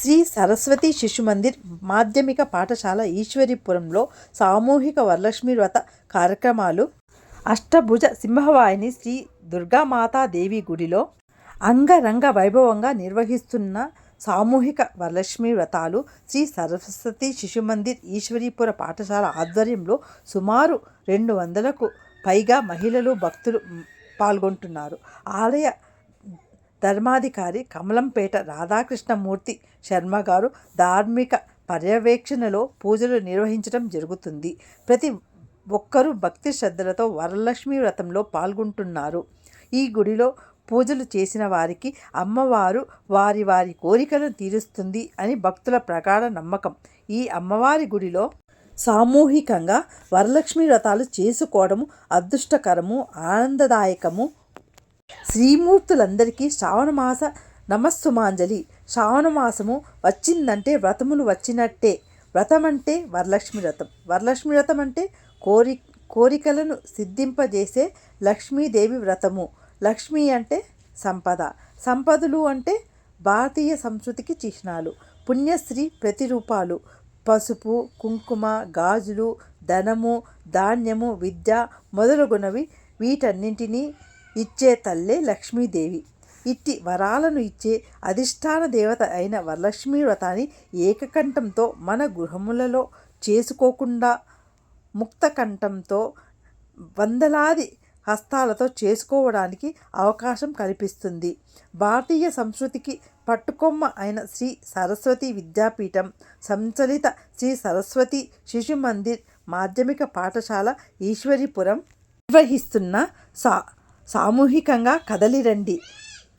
శ్రీ సరస్వతి శిశు మందిర్ మాధ్యమిక పాఠశాల ఈశ్వరీపురంలో సామూహిక వరలక్ష్మి వ్రత కార్యక్రమాలు. అష్టభుజ సింహవాహిని శ్రీ దుర్గామాతాదేవి గుడిలో అంగరంగ వైభవంగా నిర్వహిస్తున్న సామూహిక వరలక్ష్మి వ్రతాలు శ్రీ సరస్వతి శిశు మందిర్ ఈశ్వరీపుర పాఠశాల ఆధ్వర్యంలో సుమారు రెండు వందలకు పైగా మహిళలు భక్తులు పాల్గొంటున్నారు. ఆలయ ధర్మాధికారి కమలంపేట రాధాకృష్ణమూర్తి శర్మ గారు ధార్మిక పర్యవేక్షణలో పూజలు నిర్వహించడం జరుగుతుంది. ప్రతి ఒక్కరూ భక్తి శ్రద్ధలతో వరలక్ష్మి వ్రతంలో పాల్గొంటున్నారు. ఈ గుడిలో పూజలు చేసిన వారికి అమ్మవారు వారి వారి కోరికలను తీరుస్తుంది అని భక్తుల ప్రగాఢ నమ్మకం. ఈ అమ్మవారి గుడిలో సామూహికంగా వరలక్ష్మి వ్రతాలు చేసుకోవడము అదృష్టకరము ఆనందదాయకము శ్రీమూర్తులందరికీ శ్రావణమాస నమస్సుమాంజలి. శ్రావణమాసము వచ్చిందంటే వ్రతములు వచ్చినట్టే. వ్రతం అంటే వరలక్ష్మి వ్రతం. వరలక్ష్మి వ్రతం అంటే కోరి కోరికలను సిద్ధింపజేసే లక్ష్మీదేవి వ్రతము. లక్ష్మి అంటే సంపద. సంపదలు అంటే భారతీయ సంస్కృతికి చిహ్నాలు. పుణ్యశ్రీ ప్రతిరూపాలు. పసుపు కుంకుమ గాజులు ధనము ధాన్యము విద్య మొదలగునవి వీటన్నింటినీ ఇచ్చే తల్లే లక్ష్మీదేవి. ఇట్టి వరాలను ఇచ్చే అధిష్టాన దేవత అయిన వరలక్ష్మీ వ్రతాన్ని ఏకకంఠంతో మన గృహములలో చేసుకోకుండా ముక్తకంఠంతో వందలాది హస్తాలతో చేసుకోవడానికి అవకాశం కల్పిస్తుంది. భారతీయ సంస్కృతికి పట్టుకొమ్మ అయిన శ్రీ సరస్వతి విద్యాపీఠం సంచలిత శ్రీ సరస్వతి శిశు మందిర్ మాధ్యమిక పాఠశాల ఈశ్వరీపురం నిర్వహిస్తున్న సా సామూహికంగా కదలిరండి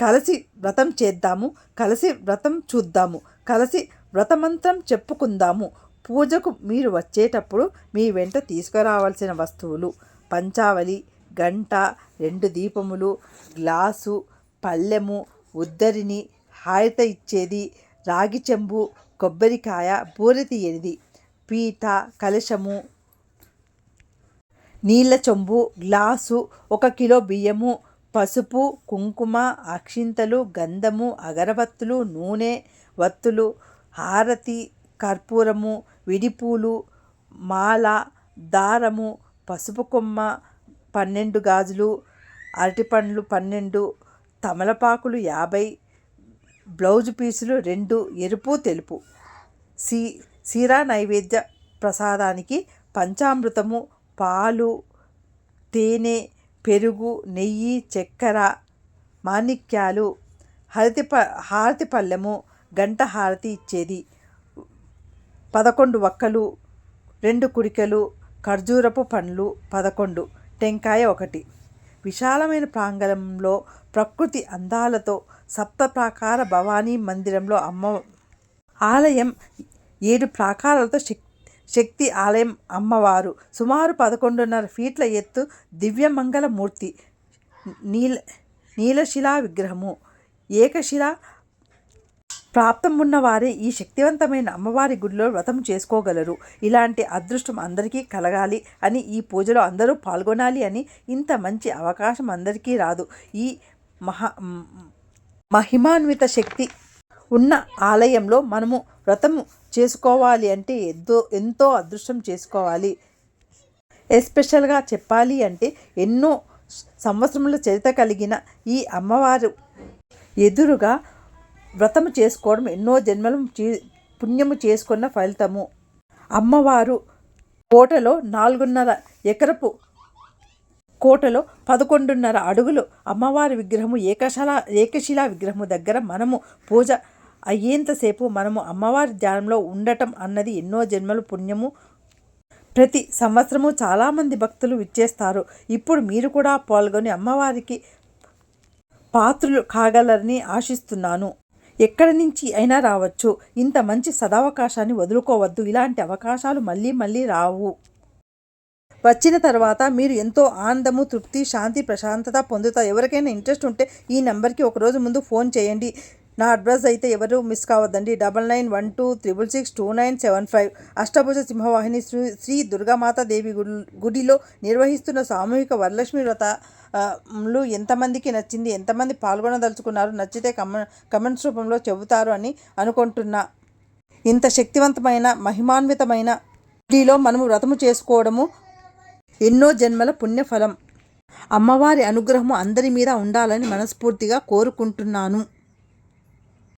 కలిసి వ్రతం చేద్దాము కలిసి వ్రతం చూద్దాము కలిసి వ్రతమంత్రం చెప్పుకుందాము. పూజకు మీరు వచ్చేటప్పుడు మీ వెంట తీసుకురావాల్సిన వస్తువులు పంచావలి గంట రెండు దీపములు గ్లాసు పళ్ళెము ఉద్దరిని హాయిత ఇచ్చేది రాగి చెంబు కొబ్బరికాయ బూరె తీయనిది పీట కలశము నీళ్ళ చెంబు గ్లాసు ఒక కిలో బియ్యము పసుపు కుంకుమ అక్షింతలు గంధము అగరబత్తులు నూనె వత్తులు హారతి కర్పూరము విడిపూలు మాల దారము పసుపు కొమ్మ పన్నెండు గాజులు అరటిపండ్లు పన్నెండు తమలపాకులు యాభై బ్లౌజ్ పీసులు రెండు ఎరుపు తెలుపు. సీ సీరా నైవేద్య ప్రసాదానికి పంచామృతము పాలు తేనె పెరుగు నెయ్యి చక్కెర మాణిక్యాలు హరతి ప హారతి పళ్ళెము గంట హారతి ఇచ్చేది. పదకొండు వక్కలు రెండు కుడికలు ఖర్జూరపు పండ్లు పదకొండు టెంకాయ ఒకటి. విశాలమైన ప్రాంగణంలో ప్రకృతి అందాలతో సప్త ప్రాకార భవానీ మందిరంలో అమ్మ ఆలయం ఏడు ప్రాకారాలతో శక్తి శక్తి ఆలయం అమ్మవారు. సుమారు పదకొండున్నర ఫీట్ల ఎత్తు దివ్యమంగళ మూర్తి. నీల నీలశిలా విగ్రహము. ఏకశిల ప్రాప్తం ఉన్నవారే ఈ శక్తివంతమైన అమ్మవారి గుడిలో వ్రతం చేసుకోగలరు. ఇలాంటి అదృష్టం అందరికీ కలగాలి అని ఈ పూజలో అందరూ పాల్గొనాలి అని ఇంత మంచి అవకాశం అందరికీ రాదు. ఈ మహా మహిమాన్విత శక్తి ఉన్న ఆలయంలో మనము వ్రతం చేసుకోవాలి అంటే ఎంతో ఎంతో అదృష్టం చేసుకోవాలి. ఎస్పెషల్గా చెప్పాలి అంటే ఎన్నో సంవత్సరముల చరిత కలిగిన ఈ అమ్మవారు ఎదురుగా వ్రతము చేసుకోవడం ఎన్నో జన్మలు పుణ్యము చేసుకున్న ఫలితము. అమ్మవారు కోటలో నాలుగున్నర ఎకరపు కోటలో పదకొండున్నర అడుగులు అమ్మవారి విగ్రహము ఏకశల ఏకశిలా విగ్రహము దగ్గర మనము పూజ అయ్యేంతసేపు మనము అమ్మవారి ధ్యానంలో ఉండటం అన్నది ఎన్నో జన్మలు పుణ్యము. ప్రతి సంవత్సరము చాలామంది భక్తులు విచ్చేస్తారు. ఇప్పుడు మీరు కూడా పాల్గొని అమ్మవారికి పాత్రులు కాగలరని ఆశిస్తున్నాను. ఎక్కడి నుంచి అయినా రావచ్చు. ఇంత మంచి సదవకాశాన్ని వదులుకోవద్దు. ఇలాంటి అవకాశాలు మళ్ళీ మళ్ళీ రావు. వచ్చిన తర్వాత మీరు ఎంతో ఆనందము తృప్తి శాంతి ప్రశాంతత పొందుతారు. ఎవరికైనా ఇంట్రెస్ట్ ఉంటే ఈ నెంబర్కి ఒకరోజు ముందు ఫోన్ చేయండి. నా అడ్రస్ అయితే ఎవరు miss కావద్దండి. Double nine one two triple six two nine seven five Ashtabhuja Simhavahini Shri Shri Durgamata దేవి గుడి- గుడిలో నిర్వహిస్తున్న సామూహిక వరలక్ష్మి వ్రత లు ఎంతమందికి నచ్చింది ఎంతమంది పాల్గొనదలుచుకున్నారు నచ్చితే కమ కమెంట్స్ రూపంలో చెబుతారు అని అనుకుంటున్నా. ఇంత శక్తివంతమైన మహిమాన్వితమైన గుడిలో మనము వ్రతము చేసుకోవడము ఎన్నో జన్మల పుణ్యఫలం. అమ్మవారి అనుగ్రహము అందరి మీద ఉండాలని మనస్ఫూర్తిగా కోరుకుంటున్నాను.